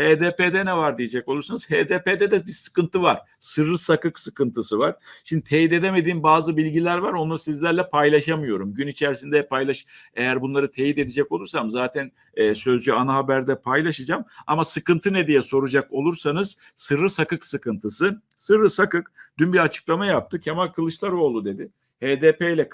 HDP'de ne var diyecek olursanız HDP'de de bir sıkıntı var. Sırrı sakık sıkıntısı var. Şimdi teyit edemediğim bazı bilgiler var. Onu sizlerle paylaşamıyorum. Gün içerisinde paylaş eğer bunları teyit edecek olursam zaten e, sözcü ana haberde paylaşacağım. Ama sıkıntı ne diye soracak olursanız sırrı sakık sıkıntısı. Sırrı sakık dün bir açıklama yaptı. Kemal Kılıçdaroğlu dedi. HDP ile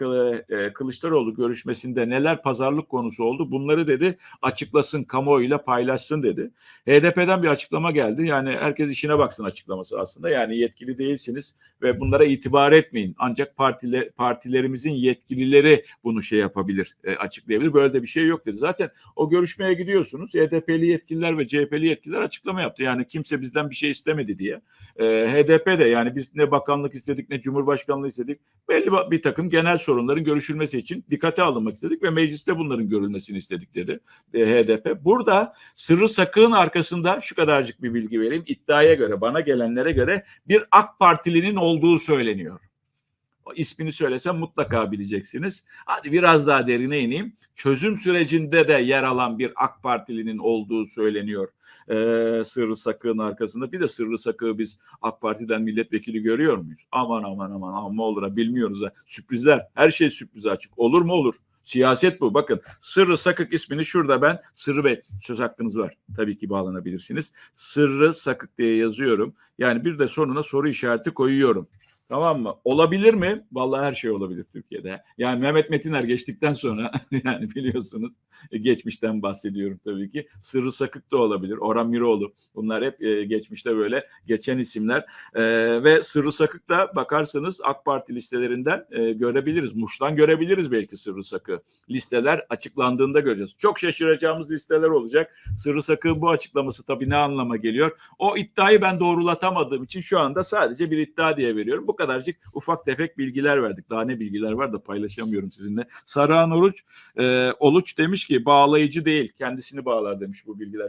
e, Kılıçdaroğlu görüşmesinde neler pazarlık konusu oldu bunları dedi açıklasın kamuoyuyla paylaşsın dedi. HDP'den bir açıklama geldi. Yani herkes işine baksın açıklaması aslında. Yani yetkili değilsiniz ve bunlara itibar etmeyin. Ancak partile, partilerimizin yetkilileri bunu şey yapabilir, e, açıklayabilir. Böyle de bir şey yok dedi. Zaten o görüşmeye gidiyorsunuz. HDP'li yetkililer ve CHP'li yetkililer açıklama yaptı. Yani kimse bizden bir şey istemedi diye. E, HDP de yani biz ne bakanlık istedik ne cumhurbaşkanlığı istedik. Belli bir takım genel sorunların görüşülmesi için dikkate alınmak istedik ve mecliste bunların görülmesini istedik dedi e, HDP. Burada sırrı sakığın arkasında şu kadarcık bir bilgi vereyim. İddiaya göre, bana gelenlere göre bir AK Partilinin olduğu söyleniyor. O ismini söylesem mutlaka bileceksiniz. Hadi biraz daha derine ineyim. Çözüm sürecinde de yer alan bir AK Partilinin olduğu söyleniyor. Ee, sırrı sakığın arkasında. Bir de sırrı sakığı biz AK Parti'den milletvekili görüyor muyuz? Aman aman aman amma olur ha bilmiyoruz ha. Sürprizler. Her şey sürprize açık. Olur mu olur. Siyaset bu. Bakın Sırrı Sakık ismini şurada ben Sırrı Bey söz hakkınız var. Tabii ki bağlanabilirsiniz. Sırrı Sakık diye yazıyorum. Yani bir de sonuna soru işareti koyuyorum. Tamam mı? Olabilir mi? Vallahi her şey olabilir Türkiye'de. Yani Mehmet Metiner geçtikten sonra yani biliyorsunuz e, geçmişten bahsediyorum tabii ki. Sırrı Sakık da olabilir. Orhan Miroğlu. Bunlar hep e, geçmişte böyle geçen isimler. E, ve Sırrı Sakık da bakarsanız AK Parti listelerinden görebiliriz. Muş'tan görebiliriz belki Sırrı Sakı. Listeler açıklandığında göreceğiz. Çok şaşıracağımız listeler olacak. Sırrı Sakık'ın bu açıklaması tabii ne anlama geliyor? O iddiayı ben doğrulatamadığım için şu anda sadece bir iddia diye veriyorum. Bu kadarcık ufak tefek bilgiler verdik. Daha ne bilgiler var da paylaşamıyorum sizinle. Sarıhan Oruç, e, Oluç demiş ki bağlayıcı değil kendisini bağlar demiş bu bilgiler.